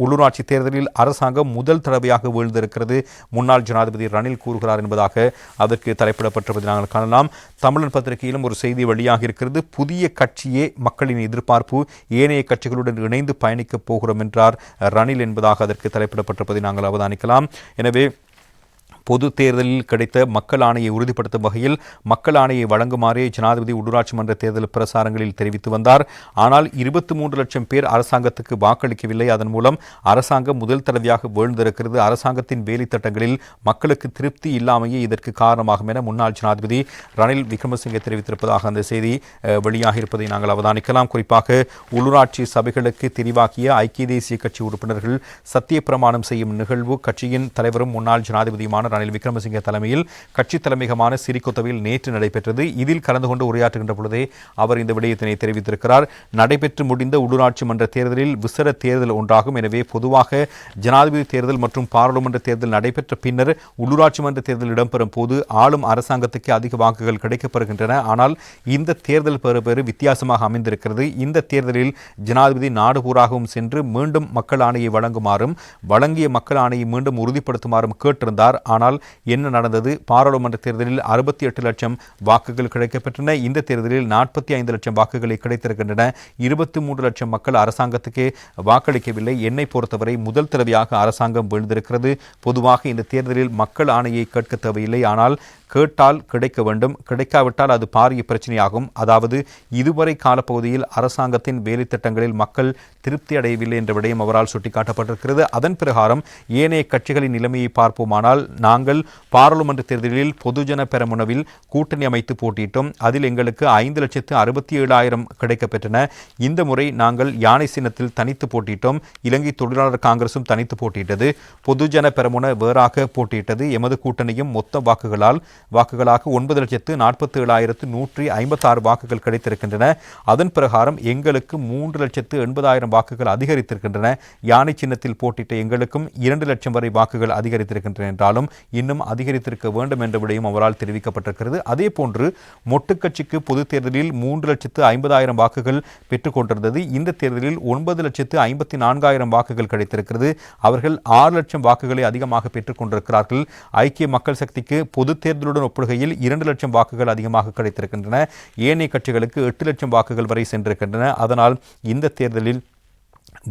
உள்ளூராட்சி தேர்தலில் அரசாங்கம் முதல் தடவையாக வீழ்ந்திருக்கிறது. முன்னாள் ஜனாதிபதி ரணில் கூறுகிறார் என்பதாக அதற்கு தலைப்பிடப்பட்டிருப்பதை நாங்கள் காணலாம். தமிழன் பத்திரிகையிலும் ஒரு செய்தி வெளியாக இருக்கிறது. புதிய கட்சியே மக்களின் எதிர்பார்ப்பு ஏனைய கட்சிகளுடன் இணைந்து பயணிக்கப் போகிறோம் என்றார் ரணில் என்பதாக அதற்கு தலைப்பிடப்பட்டிருப்பதை நாங்கள் அவதானிக்கலாம். எனவே பொது தேர்தலில் கிடைத்த மக்கள் ஆணையை உறுதிப்படுத்தும் வகையில் மக்கள் ஆணையை வழங்குமாறே ஜனாதிபதி உள்ளூராட்சி மன்ற தேர்தல் பிரசாரங்களில் தெரிவித்து வந்தார். ஆனால் இருபத்தி மூன்று லட்சம் பேர் அரசாங்கத்துக்கு வாக்களிக்கவில்லை. அதன் மூலம் அரசாங்கம் முதல் தடவையாக வீழ்ந்திருக்கிறது. அரசாங்கத்தின் வேலை திட்டங்களில் மக்களுக்கு திருப்தி இல்லாமையே இதற்கு காரணமாகும் என முன்னாள் ஜனாதிபதி ரணில் விக்ரமசிங்கே தெரிவித்திருப்பதாக அந்த செய்தி வெளியாக இருப்பதை நாங்கள் அவதானிக்கலாம். குறிப்பாக உள்ளூராட்சி சபைகளுக்கு தெரிவாக்கிய ஐக்கிய தேசிய கட்சி உறுப்பினர்கள் சத்திய பிரமாணம் செய்யும் நிகழ்வு கட்சியின் தலைவரும் முன்னாள் ஜனாதிபதியுமான ரணில் விக்ரமசிங்கே தலைமையில் கட்சி தலைமையகமான சிறிகொத்தவில் நேற்று நடைபெற்றது. இதில் கலந்து கொண்டு உரையாற்றுகின்ற பொழுதே அவர் இந்த விடயத்தினை தெரிவித்திருக்கிறார். நடைபெற்று முடிந்த உள்ளூராட்சி மன்ற தேர்தலில் விசர தேர்தல் ஒன்றாகும். எனவே பொதுவாக ஜனாதிபதி தேர்தல் மற்றும் பாராளுமன்ற தேர்தல் நடைபெற்ற பின்னர் உள்ளூராட்சி மன்ற தேர்தல் இடம்பெறும் போது ஆளும் அரசாங்கத்துக்கு அதிக வாக்குகள் கிடைக்கப்படுகின்றன. ஆனால் இந்த தேர்தல் பெறு வித்தியாசமாக அமைந்திருக்கிறது. இந்த தேர்தலில் ஜனாதிபதி நாடு பூராகவும் சென்று மீண்டும் மக்கள் ஆணையை வழங்குமாறும் வழங்கிய மக்கள் ஆணையை மீண்டும் உறுதிப்படுத்துமாறும் கேட்டிருந்தார். ஆனால் ஆனால் என்ன நடந்தது? பாராளுமன்ற தேர்தலில் அறுபத்தி எட்டு லட்சம் வாக்குகள் கிடைக்கப்பெற்றன. இந்த தேர்தலில் நாற்பத்தி ஐந்து லட்சம் வாக்குகளை கிடைத்திருக்கின்றன. இருபத்தி மூன்று லட்சம் மக்கள் அரசாங்கத்துக்கு வாக்களிக்கவில்லை. என்னை பொறுத்தவரை முதல் தடவையாக அரசாங்கம் வீழ்ந்திருக்கிறது. பொதுவாக இந்த தேர்தலில் மக்கள் ஆணையை கேட்க தேவையில்லை. ஆனால் கேட்டால் கிடைக்க வேண்டும். கிடைக்காவிட்டால் அது பாரிய பிரச்சனையாகும். அதாவது இதுவரை காலப்பகுதியில் அரசாங்கத்தின் வேலை திட்டங்களில் மக்கள் திருப்தி அடையவில்லை என்ற விடயம் அவரால் சுட்டிக்காட்டப்பட்டிருக்கிறது. அதன் பிரகாரம் ஏனைய கட்சிகளின் நிலைமையை பார்ப்போமானால் நாங்கள் பாராளுமன்ற தேர்தலில் பொதுஜன பெரமுனவில் கூட்டணி அமைத்து போட்டியிட்டோம். அதில் எங்களுக்கு ஐந்து லட்சத்து அறுபத்தி ஏழாயிரம் கிடைக்கப்பெற்றன. இந்த முறை நாங்கள் யானை சின்னத்தில் தனித்து போட்டியிட்டோம். இலங்கை தொழிலாளர் காங்கிரசும் தனித்து போட்டியிட்டது. பொதுஜன பெரமுன வேறாக போட்டியிட்டது. எமது கூட்டணியும் மொத்த வாக்குகளால் வாக்குகளாக ஒன்பது லட்சத்து நாற்பத்தி ஏழாயிரத்து நூற்றி ஐம்பத்தாறு வாக்குகள் கிடைத்திருக்கின்றன. அதன் பிரகாரம் எங்களுக்கு மூன்று லட்சத்து எண்பதாயிரம் வாக்குகள் அதிகரித்திருக்கின்றன. யானை சின்னத்தில் போட்டியிட்ட எங்களுக்கும் இரண்டு லட்சம் வரை வாக்குகள் அதிகரித்திருக்கின்றன என்றாலும் இன்னும் அதிகரித்திருக்க வேண்டும் என்ற விடையும் அவரால் தெரிவிக்கப்பட்டிருக்கிறது. அதே போன்று மொட்டு கட்சிக்கு பொது தேர்தலில் மூன்று லட்சத்து ஐம்பதாயிரம் வாக்குகள் பெற்றுக் கொண்டிருந்தது. இந்த தேர்தலில் ஒன்பது லட்சத்து ஐம்பத்தி நான்காயிரம் வாக்குகள் கிடைத்திருக்கிறது. அவர்கள் ஆறு லட்சம் வாக்குகளை அதிகமாக பெற்றுக் கொண்டிருக்கிறார்கள். ஐக்கிய மக்கள் சக்திக்கு பொதுத் தேர்தல் தேர்தலுடன் ஒப்பிடுகையில் இரண்டு லட்சம் வாக்குகள் அதிகமாக கிடைத்திருக்கின்றன. ஏனைய கட்சிகளுக்கு எட்டு லட்சம் வாக்குகள் வரை சென்றிருக்கின்றன. அதனால் இந்த தேர்தலில்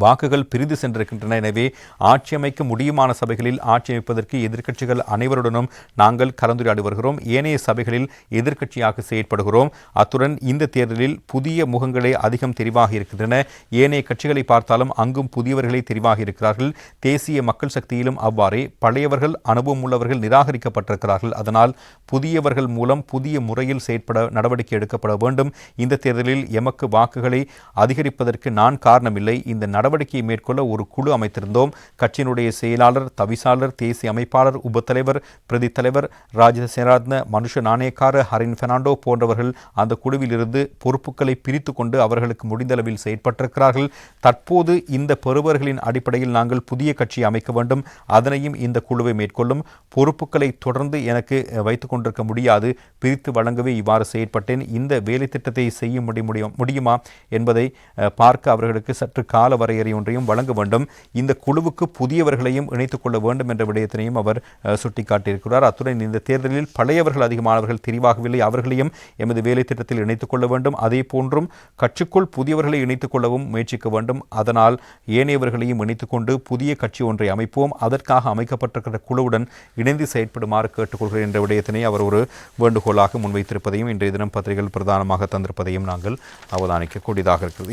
வாக்குகள் பிரிந்து சென்றிருக்கின்றன. எனவே ஆட்சி அமைக்க முடியுமான சபைகளில் ஆட்சி அமைப்பதற்கு எதிர்க்கட்சிகள் அனைவருடனும் நாங்கள் கலந்துரையாடி வருகிறோம். ஏனைய சபைகளில் எதிர்க்கட்சியாக செயற்படுகிறோம். அத்துடன் இந்த தேர்தலில் புதிய முகங்களே அதிகம் தெரிவாக இருக்கின்றன. ஏனைய கட்சிகளை பார்த்தாலும் அங்கும் புதியவர்களே தெரிவாக இருக்கிறார்கள். தேசிய மக்கள் சக்தியிலும் அவ்வாறே பழையவர்கள் அனுபவம் உள்ளவர்கள் நிராகரிக்கப்பட்டிருக்கிறார்கள். அதனால் புதியவர்கள் மூலம் புதிய முறையில் செயற்பட நடவடிக்கை எடுக்கப்பட வேண்டும். இந்த தேர்தலில் எமக்கு வாக்குகளை அதிகரிப்பதற்கு நான் காரணமில்லை. இந்த நடவடிக்கையை மேற்கொள்ள ஒரு குழு அமைத்திருந்தோம். கட்சியினுடைய செயலாளர் தவிசாளர் தேசிய அமைப்பாளர் உபத்தலைவர் பிரதி தலைவர் ராஜசேனாத்ன மனுஷ நாணயக்கார ஹரின் பெர்னாண்டோ போன்றவர்கள் அந்த குழுவில் இருந்து பொறுப்புகளை பிரித்து கொண்டு அவர்களுக்கு முடிந்தளவில் செயற்பட்டிருக்கிறார்கள். தற்போது இந்த பெறுவர்களின் அடிப்படையில் நாங்கள் புதிய கட்சி அமைக்க வேண்டும். அதனையும் இந்த குழுவை மேற்கொள்ளும். பொறுப்புகளை தொடர்ந்து எனக்கு வைத்துக் கொண்டிருக்க முடியாது. பிரித்து வழங்கவே இவ்வாறு செயற்பட்டேன். இந்த வேலை திட்டத்தை செய்ய முடியும் முடியுமா என்பதை பார்க்க அவர்களுக்கு சற்று கால வரையறை ஒன்றையும் வழங்க வேண்டும். இந்த குழுவுக்கு புதியவர்களையும் இணைத்துக் கொள்ள வேண்டும் என்ற விடயத்தினையும் அவர் சுட்டிக்காட்டியிருக்கிறார். அத்துடன் இந்த தேர்தலில் பழையவர்கள் அதிகமானவர்கள் தெரிவாகவில்லை. அவர்களையும் எமது வேலை திட்டத்தில் இணைத்துக் கொள்ள வேண்டும். அதே போன்றும் கட்சிக்குள் புதியவர்களை இணைத்துக் கொள்ளவும் முயற்சிக்க வேண்டும். அதனால் ஏனையவர்களையும் இணைத்துக் கொண்டு புதிய கட்சி ஒன்றை அமைப்போம். அதற்காக அமைக்கப்பட்டிருக்கிற குழுவுடன் இணைந்து செயற்படுமாறு கேட்டுக்கொள்கிறேன் என்ற விடயத்தினை அவர் ஒரு வேண்டுகோளாக முன்வைத்திருப்பதையும் இன்றைய தினம் பத்திரிகைகள் பிரதானமாக தந்திருப்பதையும் நாங்கள் அவதானிக்க கூடியதாக இருக்கிறது.